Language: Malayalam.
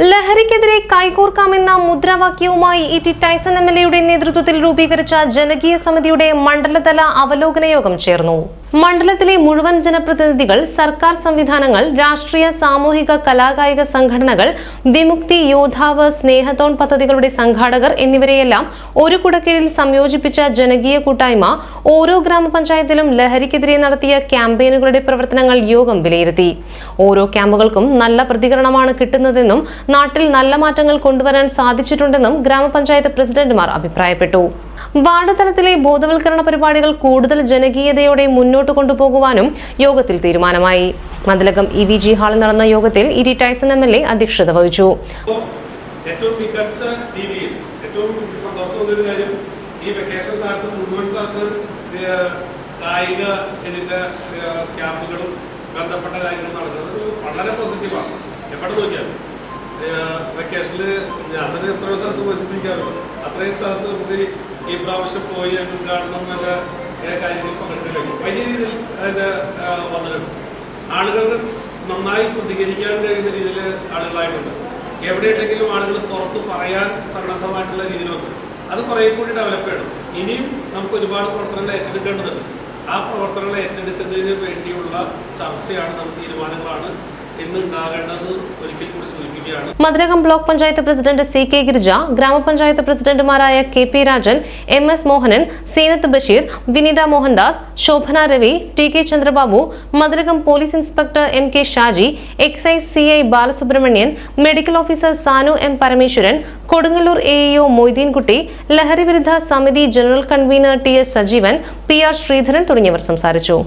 ലഹരിക്കെതിരെ കൈകോർക്കാമെന്ന മുദ്രാവാക്യവുമായി E T Tyson M L എയുടെ നേതൃത്വത്തിൽ രൂപീകരിച്ച ജനകീയ സമിതിയുടെ മണ്ഡലതല അവലോകന യോഗം ചേർന്നു. മണ്ഡലത്തിലെ മുഴുവൻ ജനപ്രതിനിധികൾ സർക്കാർ സംവിധാനങ്ങൾ രാഷ്ട്രീയ സാമൂഹിക കലാകായിക സംഘടനകൾ വിമുക്തി യോദ്ധാവ് സ്നേഹത്തോൺ പദ്ധതികളുടെ സംഘാടകർ എന്നിവരെയെല്ലാം ഒരു കുടക്കീഴിൽ സംയോജിപ്പിച്ച ജനകീയ കൂട്ടായ്മ ഓരോ ഗ്രാമപഞ്ചായത്തിലും ലഹരിക്കെതിരെ നടത്തിയ ക്യാമ്പയിനുകളുടെ പ്രവർത്തനങ്ങൾ യോഗം വിലയിരുത്തി. ഓരോ ക്യാമ്പുകൾക്കും നല്ല പ്രതികരണമാണ് കിട്ടുന്നതെന്നും നാട്ടിൽ നല്ല മാറ്റങ്ങൾ കൊണ്ടുവരാൻ സാധിച്ചിട്ടുണ്ടെന്നും ഗ്രാമപഞ്ചായത്ത് പ്രസിഡന്റുമാർ അഭിപ്രായപ്പെട്ടു. വാർഡ് തലത്തിലെ ബോധവൽക്കരണ പരിപാടികൾ കൂടുതൽ ജനകീയതയോടെ മുന്നോട്ട് കൊണ്ടുപോകുവാനും യോഗത്തിൽ തീരുമാനമായി. മന്ദലകം ഇ വി ജി ഹാളിൽ നടന്ന യോഗത്തിൽ E T Tyson M L A അധ്യക്ഷത വഹിച്ചു. ഏറ്റവും മികച്ച രീതിയിൽ ഏറ്റവും സന്തോഷം തോന്നിയൊരു കാര്യം ഈ വെക്കേഷൻ കാലത്ത് മുഴുവൻ സ്ഥലത്ത് കായിക ഇതിന്റെ ക്യാമ്പുകളും ബന്ധപ്പെട്ട കാര്യങ്ങളും നടക്കുന്നത് വളരെ പോസിറ്റീവാണ് എവിടെ നോക്കിയാലും. വെക്കേഷനിൽ ഞാൻ തന്നെ എത്രയോ സ്ഥലത്ത് പോയിരിക്കാറുണ്ട് അത്രയും സ്ഥലത്ത് നിർത്തി ഈ പ്രാവശ്യം പോയി കാണണം ഏഹ്, കാര്യങ്ങൾ പങ്കെടുത്തില്ലെങ്കിൽ വലിയ രീതിയിൽ അതിന്റെ വന്നിട്ടുണ്ട്. ആളുകൾ നന്നായി പ്രതികരിക്കാൻ കഴിയുന്ന രീതിയിൽ ആളുകളായിട്ടുണ്ട്. എവിടെയുണ്ടെങ്കിലും ആളുകൾ പുറത്ത് പറയാൻ സന്നദ്ധമായിട്ടുള്ള വന്നു അത് കുറേ കൂടി ഡെവലപ്പ് ചെയ്യണം. ഇനിയും നമുക്ക് ഒരുപാട് പ്രവർത്തനങ്ങൾ ഏറ്റെടുക്കേണ്ടതുണ്ട്. ആ പ്രവർത്തനങ്ങൾ ഏറ്റെടുക്കുന്നതിന് വേണ്ടിയുള്ള ചർച്ചയാണ് നമുക്ക് തീരുമാനങ്ങളാണ് ഒരിക്കൽ കൂടി Mathilakam block panchayat president C K Girija ഗ്രാമപഞ്ചായത്ത് പ്രസിഡന്റുമാരായ K P Rajan M S Mohanan Seenath Basheer Vineetha Mohandas Shobhana Ravi T K Chandrababu Madhurakam police inspector M K Shaji excise C I Balasubramanian medical officer Sanu M Parameswaran Kodungallur A EO Moideenkutty ലഹരി വിരുദ്ധ സമിതി general convener T S Sajeevan P R Sreedharan തുടങ്ങിയവർ സംസാരിച്ചു.